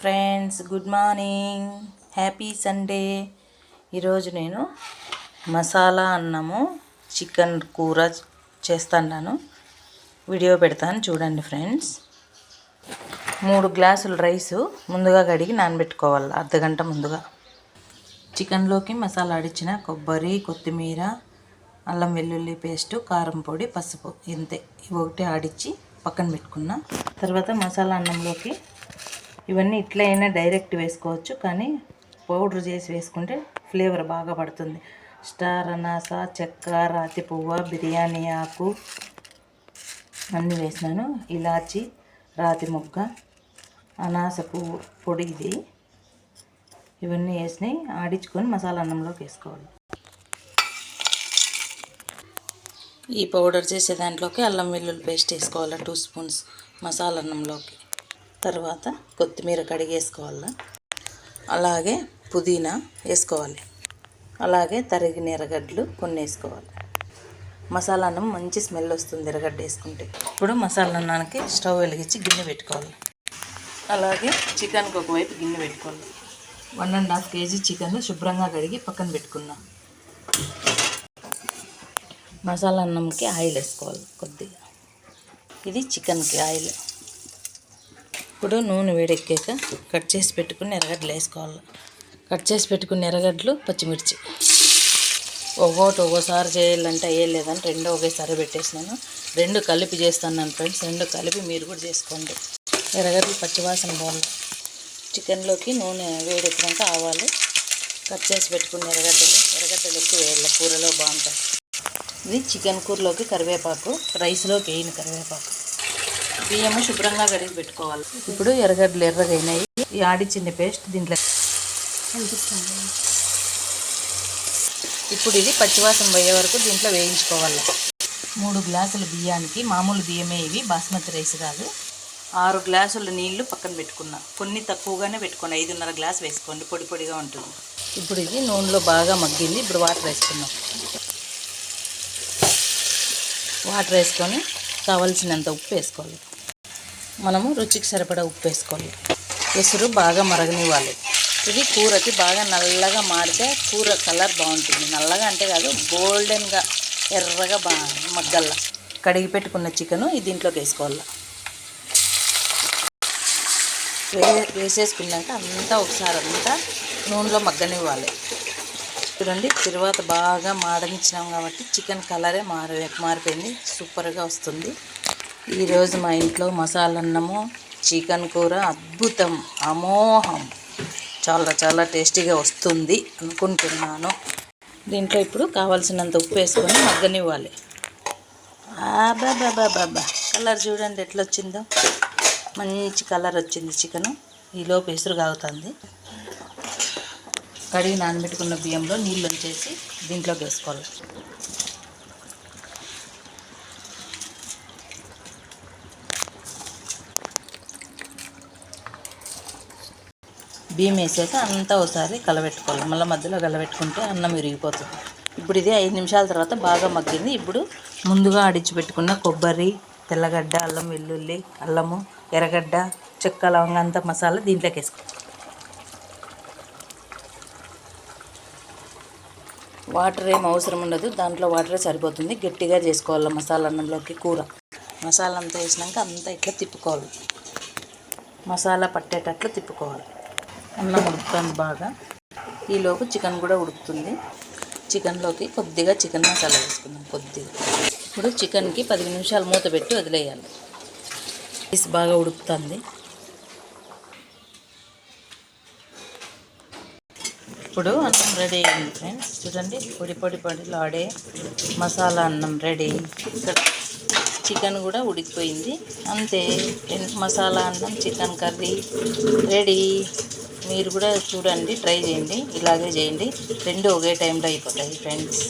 Friends good morning. Happy Sunday. ఈరోజు నేను మసాలా అన్నము చికెన్ కూర చేస్తాను వీడియో పెడతాను చూడండి ఫ్రెండ్స్. మూడు గ్లాసులు రైసు ముందుగా కడిగి నానబెట్టుకోవాలి అర్ధగంట ముందుగా. చికెన్లోకి మసాలా అడిచిన కొబ్బరి కొత్తిమీర అల్లం వెల్లుల్లి పేస్టు కారం పొడి పసుపు ఇంతే. ఇవి ఒకటి ఆడిచ్చి పక్కన పెట్టుకున్నా. తర్వాత మసాలా అన్నంలోకి ఇవన్నీ ఇట్లా అయినా డైరెక్ట్ వేసుకోవచ్చు కానీ పౌడర్ చేసి వేసుకుంటే ఫ్లేవర్ బాగా పడుతుంది. స్టార్ అనాస చెక్క రాతి పువ్వ బిర్యానీ ఆకు అన్నీ వేసినాను. ఇలాచి రాతి మొగ్గ అనాస పువ్వు పొడి ఇది. ఇవన్నీ వేసినాయి. ఆడించుకొని మసాలా అన్నంలోకి వేసుకోవాలి. ఈ పౌడర్ చేసే దాంట్లోకి అల్లం వెల్లుల్లి పేస్ట్ వేసుకోవాలి? టూ స్పూన్స్ మసాలా అన్నంలోకి. తర్వాత కొత్తిమీర కడిగేసుకోవాలా? అలాగే పుదీనా వేసుకోవాలి. అలాగే తరిగిన ఎర్రగడ్డలు కొన్ని వేసుకోవాలి మసాలా అన్నం మంచి స్మెల్ వస్తుంది ఎర్రగడ్డ వేసుకుంటే. ఇప్పుడు మసాలా అన్నానికి స్టవ్ వెలిగించి గిన్నె పెట్టుకోవాలి. అలాగే చికెన్కి ఒకవైపు గిన్నె పెట్టుకోవాలి. One and half K G chicken శుభ్రంగా కడిగి పక్కన పెట్టుకున్నాం. మసాలా అన్నంకి ఆయిల్ వేసుకోవాలి కొద్దిగా. ఇది చికెన్కి ఆయిల్. ఇప్పుడు నూనె వేడెక్కాక కట్ చేసి పెట్టుకుని ఎర్రగడ్డలు వేసుకోవాలి. కట్ చేసి పెట్టుకున్న ఎర్రగడ్డలు పచ్చిమిర్చి. ఒక్కోటి ఒక్కోసారి చేయాలంటే వేయలేదని రెండు ఒకేసారి పెట్టేసినాను. రెండు కలిపి చేస్తున్నాను ఫ్రెండ్స్ రెండు కలిపి మీరు కూడా చేసుకోండి. ఎర్రగడ్డలు పచ్చివాసన బాగుంది. చికెన్లోకి నూనె వేడెక్కినాక ఆవాలు కట్ చేసి పెట్టుకున్న ఎర్రగడ్డలు. ఎర్రగడ్డలు ఎక్కువ వేయాలి కూరలో బాగుంటాయి. ఇది చికెన్ కూరలోకి కరివేపాకు రైస్లోకి వేయని కరివేపాకు. బియ్యము శుభ్రంగా కడిగి పెట్టుకోవాలి. ఇప్పుడు ఎర్రగడ్డలు ఎర్రగైనాయి ఈ ఆడిచ్చిన పేస్ట్ దీంట్లో. ఇప్పుడు ఇది పచ్చివాసన పోయే వరకు దీంట్లో వేయించుకోవాలి. మూడు గ్లాసుల బియ్యానికి మామూలు బియ్యమే ఇవి బాస్మతి రైస్ కాదు. ఆరు గ్లాసుల నీళ్ళు పక్కన పెట్టుకున్నా. కొన్ని తక్కువగానే పెట్టుకోండి ఐదున్నర గ్లాస్ వేసుకోండి. పొడి పొడిగా ఉంటుంది. ఇప్పుడు ఇది నూనెలో బాగా మగ్గింది. ఇప్పుడు వాటర్ వేసుకున్నాం వాటర్ వేసుకొని కావలసినంత ఉప్పు వేసుకోవాలి. మనము రుచికి సరిపడా ఉప్పు వేసుకోవాలి. ఎసురు బాగా మరగనివ్వాలి. ఇది కూరకి బాగా నల్లగా మాడితే కూర కలర్ బాగుంటుంది. నల్లగా అంటే కాదు గోల్డెన్గా ఎర్రగా బాగా మగ్గల్లా. కడిగి పెట్టుకున్న చికెను ఇది దీంట్లోకి వేసుకోవాలి. వే వేసేసుకున్నాక అంతా ఒకసారి అంతా నూనెలో మగ్గనివ్వాలి. చూడండి తర్వాత బాగా మాడనిచ్చినాం కాబట్టి చికెన్ కలరే మారి మారిపోయింది. సూపర్గా వస్తుంది. ఈరోజు మా ఇంట్లో మసాలా అన్నము చికెన్ కూర అద్భుతం అమోహం. చాలా చాలా టేస్టీగా వస్తుంది అనుకుంటున్నాను. దీంట్లో ఇప్పుడు కావాల్సినంత ఉప్పు వేసుకొని మగ్గనివ్వాలి. బాబా కలర్ చూడండి ఎట్లా వచ్చిందో మంచి కలర్ వచ్చింది చికెను. ఈలోపు ఎసురు కాగుతుంది. కడిగి నానబెట్టుకున్న బియ్యంలో నీళ్ళు వచ్చేసి దీంట్లోకి వేసుకోవాలి. బియ్యం వేసాక అంతా ఒకసారి కలబెట్టుకోవాలి. మళ్ళీ మధ్యలో కలబెట్టుకుంటే అన్నం విరిగిపోతుంది. ఇప్పుడు ఇది ఐదు నిమిషాల తర్వాత బాగా మగ్గింది. ఇప్పుడు ముందుగా అడిచి పెట్టుకున్న కొబ్బరి తెల్లగడ్డ అల్లం వెల్లుల్లి అల్లము ఎర్రగడ్డ చెక్క లవంగా అంతా మసాలా దీంట్లోకి వేసుకోవాలి. వాటర్ ఏం అవసరం ఉండదు. దాంట్లో వాటరే సరిపోతుంది. గట్టిగా చేసుకోవాలి మసాలా అన్నంలోకి కూర. మసాలా అంతా వేసినాక అంతా ఇట్లా తిప్పుకోవాలి. మసాలా పట్టేటట్లు తిప్పుకోవాలి. అన్నం ఉడుకుతుంది బాగా. ఈలోపు చికెన్ కూడా ఉడుకుతుంది. చికెన్లోకి కొద్దిగా చికెన్ మసాలా వేసుకుందాం. కొద్దిగా. ఇప్పుడు చికెన్కి పది నిమిషాలు మూత పెట్టి వదిలేయాలి. పీస్ బాగా ఉడుకుతుంది. ఇప్పుడు అన్నం రెడీ అయింది ఫ్రెండ్స్. చూడండి పొడి పొడి పొడిలాడే మసాలా అన్నం రెడీ. ఇక్కడ చికెన్ కూడా ఉడికిపోయింది. అంతే మసాలా అన్నం చికెన్ కర్రీ రెడీ. మీరు కూడా చూడండి ట్రై చేయండి ఇలాగే చేయండి. రెండు ఒకే టైంలో అయిపోతాయి ఫ్రెండ్స్.